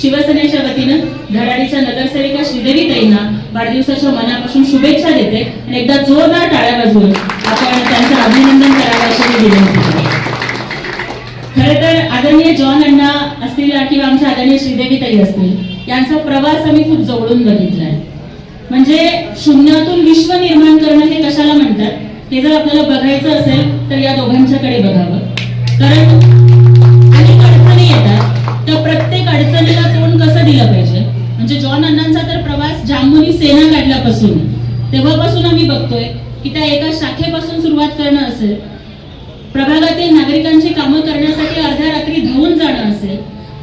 शिवसेनेच्या वतीनं धडाडीच्या नगरसेविका श्रीदेवी ताईंना वाढदिवसाच्या मनापासून शुभेच्छा देते आणि एकदा जोरदार टाळ्या वाजवून आपण त्यांचं अभिनंदन करावं असे मी विनंती खरं तर आदरणीय जॉन अण्णा असतील किंवा आमच्या आदरणीय श्रीदेवी ताई असतील यांचा प्रवास आम्ही खूप जवळून बघितलाय. म्हणजे शून्यातून विश्व निर्माण करणं हे कशाला म्हणतात? हे जर आपल्याला बघायचं असेल तर या दोघांच्याकडे बघावं. कारण दिलं पाहिजे. म्हणजे जॉन अण्णांचा तर प्रवास जांभुनी सेना काढल्यापासून. तेव्हापासून आम्ही बघतोय की त्या एका शाखेपासून सुरुवात करणं असेल प्रभागातील नागरिकांची कामं करण्यासाठी अर्ध्या रात्री धावून जाणं असेल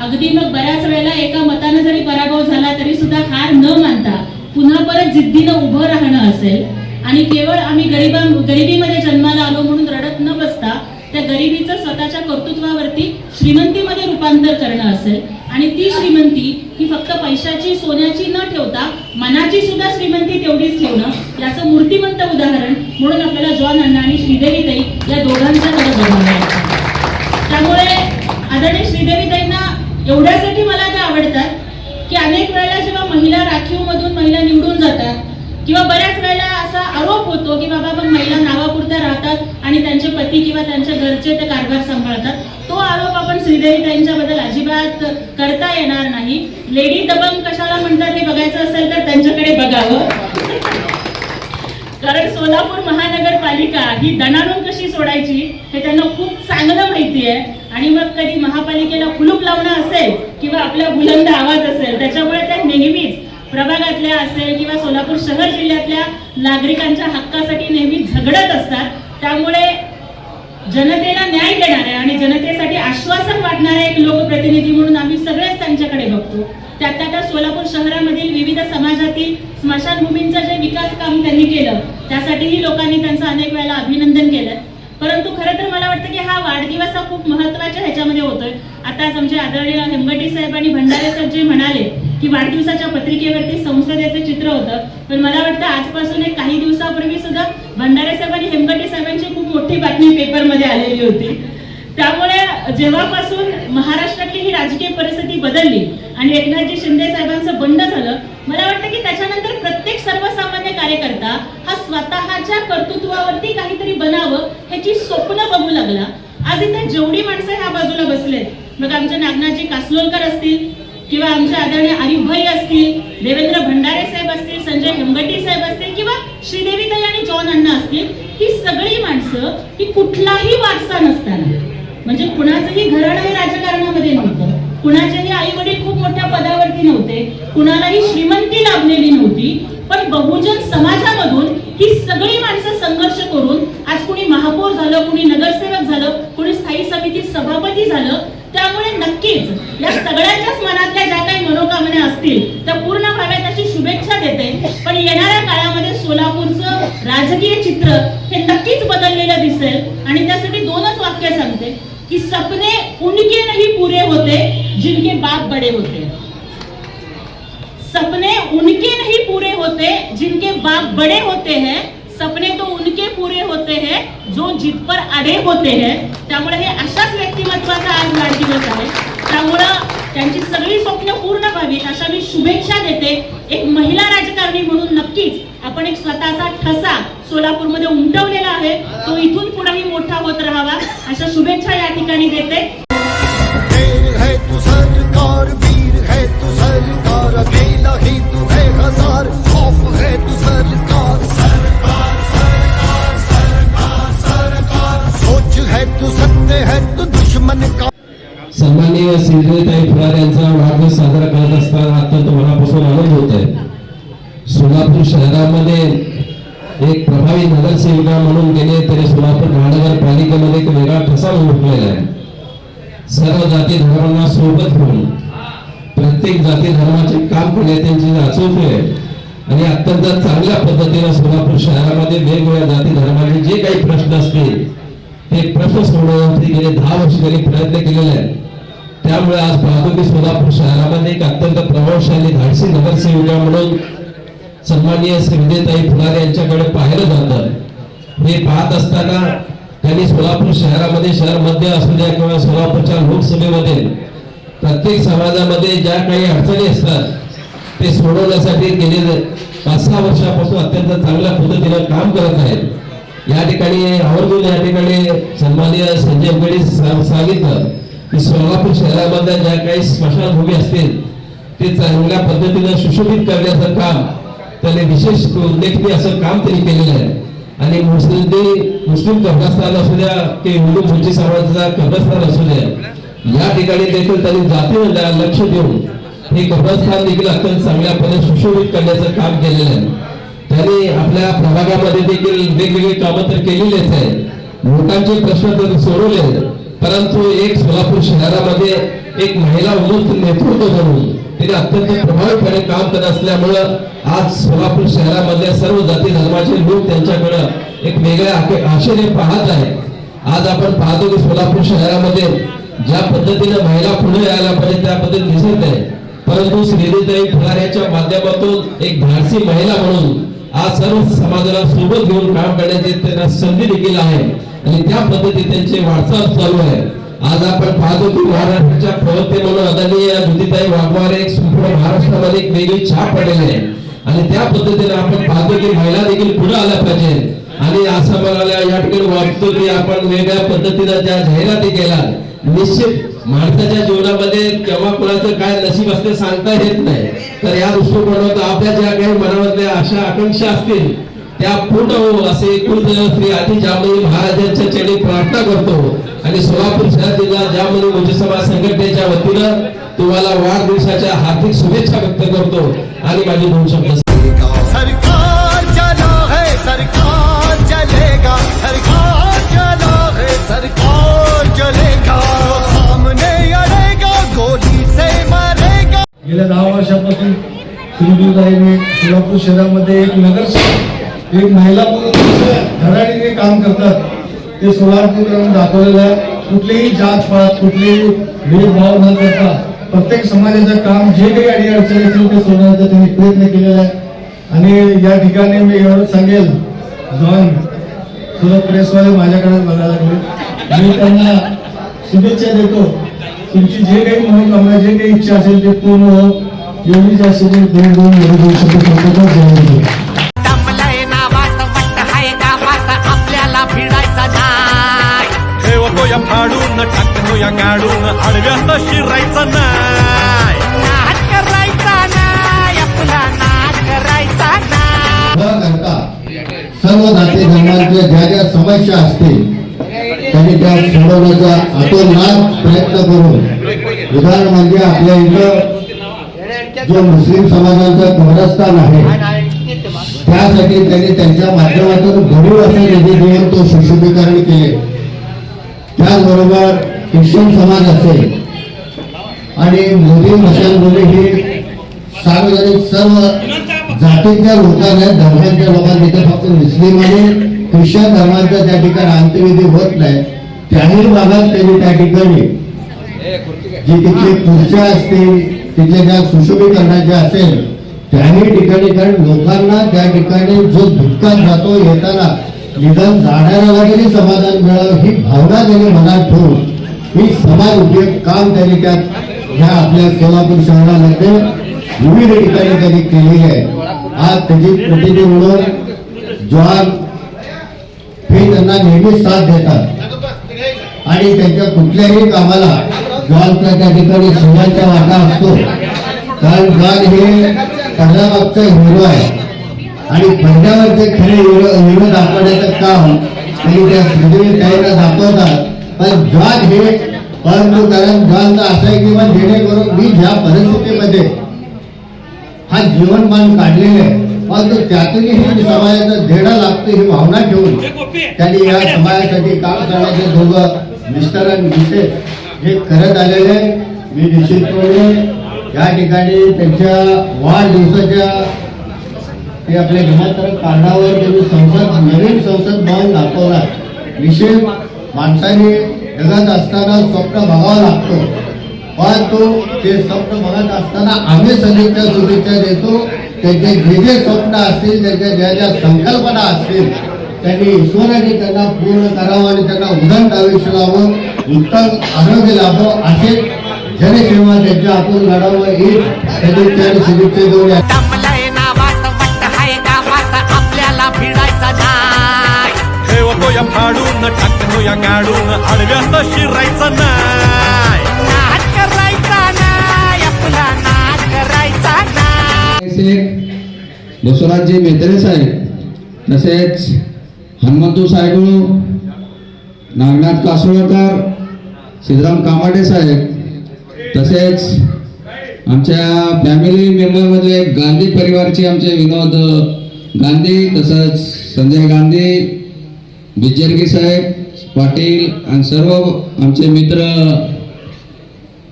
अगदी मग बऱ्याच वेळेला एका मतानं जरी पराभव झाला तरी सुद्धा हार न मानता पुन्हा परत जिद्दीनं उभं राहणं असेल. आणि केवळ आम्ही गरिबां गरिबीमध्ये जन्माला आलो म्हणून रडत न बसता त्या गरिबीचं स्वतःच्या कर्तृत्वावरती श्रीमंतीमध्ये रूपांतर करणं असेल आणि ती श्रीमंती ही फक्त पैशाची सोन्याची न ठेवता मनाची सुद्धा श्रीमंती तेवढीच ठेवणं याचं मूर्तिमंत उदाहरण म्हणून आपल्याला जॉन अण्णा आणि श्रीदेवी ताई या दोघांच्याकडे बघावं लागतं. त्यामुळे आदरणीय श्रीदेवीताईंना एवढ्यासाठी मला त्या आवडतात की अनेक वेळेला जेव्हा महिला राखीव मधून महिला निवडून जातात किंवा बऱ्याच वेळेला असा आरोप होतो की बाबा पण महिला नावापुरत्या राहतात आणि त्यांचे पती किंवा त्यांच्या घरचे ते कारभार सांभाळतात तो आरोप आपण श्रीदेवी ताईंच्याबद्दल अजिबात करता येणार नाही. लेडी दबंग कशाला म्हणतात हे बघायचं असेल तर त्यांच्याकडे बघावं. कारण सोलापूर महानगरपालिका ही दणाणून कशी सोडायची हे त्यांना खूप चांगलं माहिती आहे. आणि मग कधी महापालिकेला कुलूप लावणं असेल किंवा आपला बुलंद आवाज असेल त्याच्यामुळे त्या नेहमीच प्रभागातल्या असेल किंवा सोलापूर शहर जिल्ह्यातल्या नागरिकांच्या हक्कासाठी नेहमी झगडत असतात. त्यामुळे जनतेला न्याय देणारे आणि जनतेसाठी आश्वासन वाटणारे एक लोकप्रतिनिधी म्हणून आम्ही सगळेच त्यांच्याकडे बघतो. त्यातल्या त्या सोलापूर शहरामधील विविध समाजातील स्मशानभूमींचं जे विकास काम त्यांनी केलं त्यासाठीही लोकांनी त्यांचं अनेक वेळेला अभिनंदन केलं. परंतु खरं तर मला वाटतं की हा वाढदिवस हा खूप महत्त्वाच्या ह्याच्यामध्ये होतोय. आताच आमचे आदरणीय हेमगटी साहेब आणि भंडारे साहेब जे म्हणाले की वाढदिवसाच्या पत्रिकेवरती संसदेचं चित्र होतं. पण मला वाटतं आजपासून एक काही दिवसापूर्वी सुद्धा भंडारे साहेब आणि हेमगटे साहेबांची खूप मोठी बातमी पेपरमध्ये आलेली होती. त्यामुळे जेव्हापासून महाराष्ट्रातली ही राजकीय परिस्थिती बदलली आणि एकनाथजी शिंदे साहेबांचं बंड झालं मला वाटतं की त्याच्यानंतर प्रत्येक सर्वसामान्य कार्यकर्ता हा स्वतःच्या कर्तृत्वावरती काहीतरी बनावं ह्याची स्वप्न बघू लागला. आज इथे जेवढी माणसं ह्या बाजूला बसलेत मग आमचे नागनाथजी कासलोलकर असतील किंवा आमचे आदरणीय आरिफभाई असतील देवेंद्र भंडारे साहेब असतील संजय हेमगटी साहेब असतील किंवा श्रीदेवीताई आणि जॉन अण्णा असतील ही सगळी माणसं ही कुठलाही वारसा नसताना. म्हणजे कुणाचंही घराणं हे राजकारणामध्ये नव्हतं. कुणाचेही आई वडील खूप मोठ्या पदावरती नव्हते. कुणालाही श्रीमंती लाभलेली नव्हती. पण बहुजन समाजामधून ही सगळी माणसं संघर्ष करून आज कुणी महापौर झालं कुणी नगरसेवक झालं कुणी स्थायी समिती सभापती झालं त्यामुळे नक्कीच या सगळ्यांच्याच मनातल्या ज्या काही मनोकामना असतील त्या पूर्ण व्हाव्यात अशी शुभेच्छा देते. पण येणाऱ्या काळामध्ये सोलापूरचं राजकीय चित्र हे नक्कीच बदललेलं दिसेल. आणि त्यासाठी दोनच वाक्य सांगते की सपने उनके नहीं पूरे होते जिनके बाप बड़े होते. सपने उनके नहीं पूरे होते जिनके बाप बड़े होते हैं सपने तो उनके पूरे होते हैं जो जित पर अडे होते हैं. त्यामुळे हे अशाच व्यक्तिमत्वाचा आज वाढदिवस आहे. त्यामुळं त्यांची सगळी स्वप्न पूर्ण व्हावीत अशा मी शुभेच्छा देते. एक महिला राजकारणी म्हणून नक्कीच आपण एक स्वतःचा ठसा सोलापूरमध्ये उमटवलेला आहे. तो इथून पुढेही मोठा होत राहावा अशा शुभेच्छा या ठिकाणी देते. श्रीदेवीताई फुलार यांचा वाढदिवस साजरा करत असताना अत्यंत मनापासून आनंद होत आहे सोलापूर शहरामध्ये एक प्रभावी नगरसेविका म्हणून गेले तरी सोलापूर महानगरपालिकेमध्ये एक वेगळा ठसा उठलेला आहे. सर्व जाती धर्मांना सोबत घेऊन प्रत्येक जाती धर्माचे काम केले त्यांची अचूक आहे. आणि अत्यंत चांगल्या पद्धतीने सोलापूर शहरामध्ये वेगवेगळ्या जाती धर्माचे जे काही प्रश्न असतील ते प्रश्न सोडवण्यासाठी गेले दहा वर्ष त्यांनी प्रयत्न केलेले आहेत. त्यामुळे आज पाहतो सोलापूर शहरामध्ये एक अत्यंत प्रभावशाली धाडसी नगरसेविका म्हणून सन्माननीय श्रीदेताई फुलारे यांच्याकडे पाहिलं जातं. हे पाहत असताना त्यांनी सोलापूर शहरामध्ये शहर मध्य असू द्या किंवा सोलापूरच्या लोकसभेमध्ये प्रत्येक समाजामध्ये ज्या काही अडचणी असतात ते सोडवण्यासाठी गेले पाच सहा वर्षापासून अत्यंत चांगल्या पद्धतीनं काम करत आहेत. या ठिकाणी आवर्जून या ठिकाणी सन्माननीय संजय गडी सांगितलं. की सोलापूर शहरामध्ये ज्या काही स्मशानभूमी असतील ते चांगल्या पद्धतीनं सुशोभित करण्याचं काम त्याने विशेष उल्लेखनीय असं काम त्यांनी केलेलं आहे. आणि मुस्लिम मुस्लिम कब्रस्थान असू द्या ते हिंदू मुंची समाजाचा कब्रस्थान असू द्या या ठिकाणी देखील त्यांनी जातीला लक्ष देऊन हे कब्रस्थान देखील अत्यंत चांगल्या पद्धतीने सुशोभित करण्याचं काम केलेलं आहे. त्यांनी आपल्या प्रभागामध्ये देखील वेगवेगळी कामं तर केलेलीच आहे लोकांचे प्रश्न तर सोडवले आहेत परंतु एक सोलापूर शहरामध्ये एक महिला उन्नत नेतृत्व म्हणून तिने अत्यंत प्रभावीपणे काम करत असल्यामुळं आज सोलापूर शहरामध्ये सर्व जाती धर्माचे लोक त्यांच्याकडं एक वेगळ्या आशेने पाहत आहे आज आपण पाहतो की सोलापूर शहरामध्ये ज्या पद्धतीने महिला पुढे यायला पाहिजे त्या पद्धतीने दिसत आहे. परंतु श्रीदेताई फुलाऱ्याच्या माध्यमातून एक धाडसी महिला म्हणून आज सर्व समाजाला सोबत घेऊन काम करण्याची त्यांना संधी देखील आहे. आणि त्या पद्धतीत त्यांची वाटचाल चालू आहे आज आपण पाहतो की महाराष्ट्राच्या प्रवक्ते म्हणून आदरणीय ज्योतिताई वाघमारे एक संपूर्ण महाराष्ट्रामध्ये एक वेगळी छाप पडलेली आहे. आणि त्या पद्धतीने आपण पाहतो की महिला देखील पुढे आल्या पाहिजे. आणि असं मला या ठिकाणी वाटतो की आपण वेगळ्या पद्धतीने त्या जाहिराती केल्या निश्चित माणसाच्या जीवनामध्ये केव्हा कुणाचं काय नशीब असते सांगता येत नाही. तर या दृष्टिकोनात आपल्या ज्या काही मनामधल्या अशा आकांक्षा असतील त्या पूर्ण हो असे कुलदेव श्री आदी जामणी महाराजांच्या चरणी प्रार्थना करतो. आणि सोलापूर शहर जिल्हा जामणी मुजी समाज संघटनेच्या वतीनं तुम्हाला वाढदिवसाच्या हार्दिक शुभेच्छा व्यक्त करतो. आणि माझी दोन शब्द सरकार चला है सरकार चलेगा. सरकार चला है सरकार चलेगा. जो सामने अड़ेगा गोली से मारेगा. गेल्या दहा वर्षापासून सुरभीताईने सोलापूर शहरामध्ये एक नगरसेवक एक महिला म्हणून धडाडीने काम करतात. ते सोलापूर दाखवलेलं आहे. कुठलीही जात पात कुठलेही भेदभाव न करता प्रत्येक समाजाचं काम जे काही अडीअडचणी असतील ते सोडवण्याचा त्यांनी प्रयत्न केलेला आहे. आणि या ठिकाणी मी एवढं सांगेल. जॉन सुरत प्रेसवाले माझ्याकडे बघायला लागले मी त्यांना शुभेच्छा देतो. तुमची जे काही मनोकामना जे काही इच्छा असेल ते पूर्ण हो एवढी जास्त दोन दोन गाडून आडव्यात शिरायचं नाही नाच करायचा नाही आपला नाच करायचा नाही न करता सर्व जाती धर्मांच्या ज्या ज्या समस्या असतील त्यांनी त्या सोडवण्याचा अतोनात प्रयत्न करून उदाहरण म्हणजे आपल्या इथं जो मुस्लिम समाजाचा कब्रस्तान आहे त्यासाठी त्यांनी त्यांच्या माध्यमातून भरीव असा निधी देऊन तो सुशोभीकरण केले. त्याचबरोबर ख्रिश्चन समाज असेल आणि मोदी मशालभूमी ही सार्वजनिक सर्व जातीच्या लोकांना धर्मांच्या लोकांना तिथे फक्त मुस्लिम आणि ख्रिश्चन धर्मांचा त्या ठिकाणी अंत्यविधी होत नाही त्याही भागात त्यांनी त्या ठिकाणी जी तिथली खुर्च्या असतील तिथल्या ज्या सुशोभीकरणाच्या असेल त्याही ठिकाणी कारण लोकांना त्या ठिकाणी जो धुतका जातो येताना निदान जाणाऱ्याला तरी समाधान मिळावं ही भावना त्यांनी मनात ठेवून ही समाज उपयोग काम त्यांनी त्यात ह्या आपल्या सोलापूर शहरामध्ये विविध ठिकाणी त्यांनी केलेली आहे. आज त्याची प्रतिनिधी म्हणून जॉन हे त्यांना नेहमीच साथ देतात. आणि त्यांच्या कुठल्याही कामाला जॉनचा त्या ठिकाणी शिवांचा वाटा असतो. कारण जॉन हे पहिल्यामागचा हिरो आहे. आणि पहिल्यावरचे खरे हिरो हिरो दाखवण्याचं काम त्यांनी त्या श्रीदेवी ताईला दाखवतात. पण जॉन हे परंतु कारण तर असं आहे की मग जेणेकरून मी ज्या परिस्थितीमध्ये हा जीवनमान काढलेले आहे. परंतु त्यातूनही ही समाजाचा धेडा लागतो ही भावना ठेवून त्यांनी या समाजासाठी काम करण्याचे दोघं मिस्टर आणि मिसेस हे करत आलेले मी निश्चितपणे या ठिकाणी त्यांच्या वाढदिवसाच्या ते आपल्या घरात कारणावर त्यांनी संसद नवीन संसद भवन दाखवला. विशेष माणसाने जगत असताना स्वप्न बघावा लागतो. परंतु ते स्वप्न बघत असताना आम्ही सगळ्यांच्या शुभेच्छा देतो त्यांचे जे जे स्वप्न असतील त्यांच्या ज्या ज्या संकल्पना असतील त्यांनी ईश्वराने त्यांना पूर्ण करावं आणि त्यांना उदंड आयुष्य लावं उत्तम आरोग्य लाभो असे जनसेवा त्यांच्या हातून घडावं ही सदिच्छा आणि शुभेच्छा देऊन फाडून टाकतो या गाडून आडव्यात शिरायचं नाही नाच करायचा आपला नाच करायचा नाही बसवराजजी मेत्रे साहेब तसेच हनुमंतू साहेबू नागनाथ कासोळकर सिद्धराम कामाडे साहेब तसेच आमच्या फॅमिली मेंबरमधले गांधी परिवारचे आमचे विनोद गांधी तसंच संजय गांधी बिजरगी साहेब पाटील आणि सर्व आमचे मित्र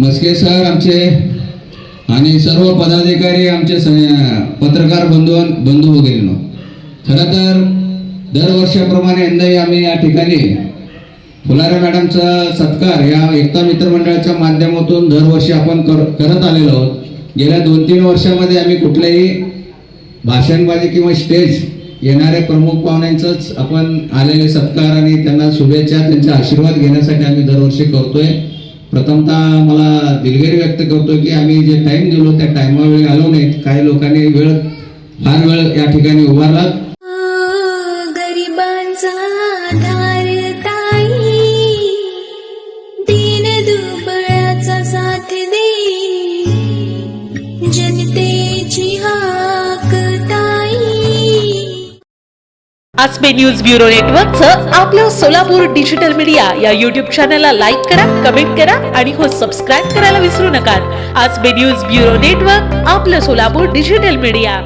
मस्के सर आमचे आणि सर्व पदाधिकारी आमचे पत्रकार बंधू बंधू वगैरे खरं तर दरवर्षाप्रमाणे यंदाही आम्ही या ठिकाणी फुलारे मॅडमचा सत्कार या एकता मित्र मंडळाच्या माध्यमातून दरवर्षी आपण कर करत आलेलो आहोत. गेल्या दोन तीन वर्षामध्ये आम्ही कुठल्याही भाषणबाजी किंवा स्टेज येणाऱ्या प्रमुख पाहुण्यांचंच आपण आलेले सत्कार आणि त्यांना शुभेच्छा त्यांचा आशीर्वाद घेण्यासाठी आम्ही दरवर्षी करतोय. प्रथमतः मला दिलगिरी व्यक्त करतो की आम्ही जे टाइम दिलो त्या टायमावेळी आलो नाहीत काही लोकांनी वेळ फार वेळ या ठिकाणी उभारलात. आसमे न्यूज ब्युरो नेटवर्कचं आपलं सोलापूर डिजिटल मीडिया या युट्यूब चॅनलला लाईक करा कमेंट करा आणि हो सबस्क्राईब करायला विसरू नका. आसमे न्यूज ब्युरो नेटवर्क आपलं सोलापूर डिजिटल मीडिया.